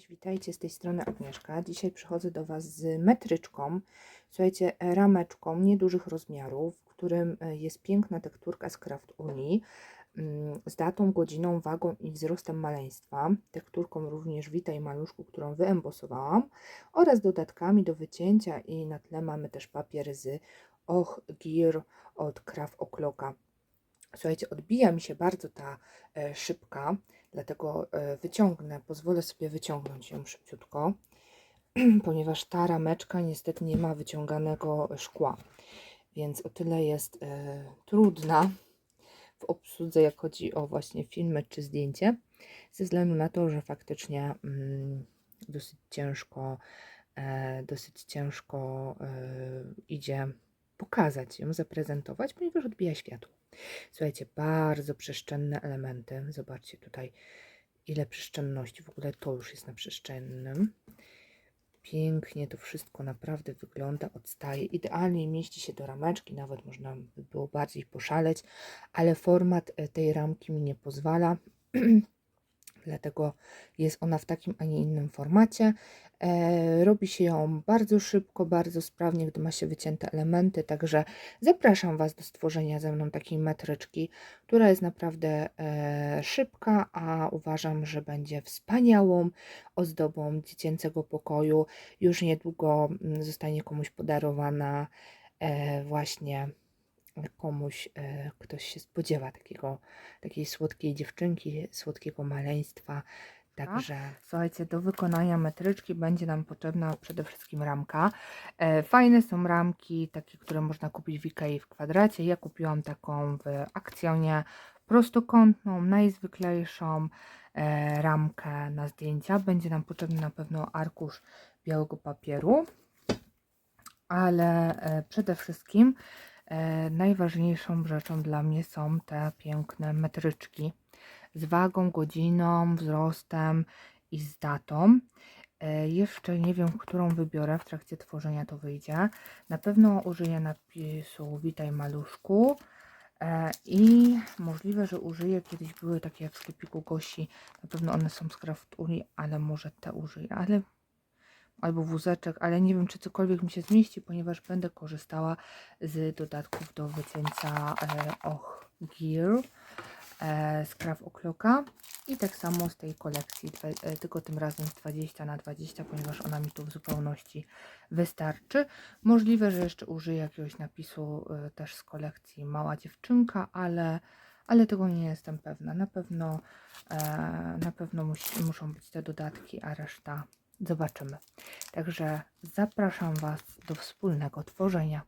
Cześć, witajcie z tej strony Agnieszka. Dzisiaj przychodzę do Was z metryczką, słuchajcie, rameczką niedużych rozmiarów, w którym e, jest piękna tekturka z Craft Uni z datą, godziną, wagą i wzrostem maleństwa, tekturką również Witaj Maluszku, którą wyembosowałam. Oraz dodatkami do wycięcia i na tle mamy też papier z Och Gear od Craft O'Clocka. Słuchajcie, odbija mi się bardzo ta e, szybka, dlatego e, wyciągnę, pozwolę sobie wyciągnąć ją szybciutko, ponieważ ta rameczka niestety nie ma wyciąganego szkła, więc o tyle jest e, trudna w obsłudze, jak chodzi o właśnie filmy czy zdjęcie, ze względu na to, że faktycznie mm, dosyć ciężko, e, dosyć ciężko e, idzie pokazać ją, zaprezentować, ponieważ odbija światło. Słuchajcie, bardzo przestrzenne elementy. Zobaczcie tutaj, ile przestrzенności. W ogóle to już jest na przestrzennym. Pięknie to wszystko naprawdę wygląda, odstaje. Idealnie mieści się do rameczki, nawet można by było bardziej poszaleć, ale format e, tej ramki mi nie pozwala. Dlatego jest ona w takim, a nie innym formacie. E, robi się ją bardzo szybko, bardzo sprawnie, gdy ma się wycięte elementy. Także zapraszam Was do stworzenia ze mną takiej metryczki, która jest naprawdę e, szybka, a uważam, że będzie wspaniałą ozdobą dziecięcego pokoju. Już niedługo mm, zostanie komuś podarowana e, właśnie komuś, e, ktoś się spodziewa takiego, takiej słodkiej dziewczynki, słodkiego maleństwa. Także słuchajcie, do wykonania metryczki będzie nam potrzebna przede wszystkim ramka. E, fajne są ramki, takie, które można kupić w Ikei w kwadracie. Ja kupiłam taką w akcjonie prostokątną, najzwyklejszą e, ramkę na zdjęcia. Będzie nam potrzebny na pewno arkusz białego papieru, ale przede wszystkim najważniejszą rzeczą dla mnie są te piękne metryczki z wagą, godziną, wzrostem i z datą. E, Jeszcze nie wiem, którą wybiorę w trakcie tworzenia to wyjdzie. Na pewno użyję napisu Witaj Maluszku. E, I możliwe, że użyję, kiedyś były takie w sklepiku Gosi, na pewno one są z Craft ale może te użyję, ale albo wózeczek, ale nie wiem, czy cokolwiek mi się zmieści, ponieważ będę korzystała z dodatków do wycięcia e, Och Gear e, z Craft O'Clocka i tak samo z tej kolekcji, e, tylko tym razem z 20 na 20, ponieważ ona mi tu w zupełności wystarczy. Możliwe, że jeszcze użyję jakiegoś napisu e, też z kolekcji Mała Dziewczynka, ale, ale tego nie jestem pewna. Na pewno, e, na pewno musi, muszą być te dodatki, a reszta zobaczymy. Także zapraszam Was do wspólnego tworzenia.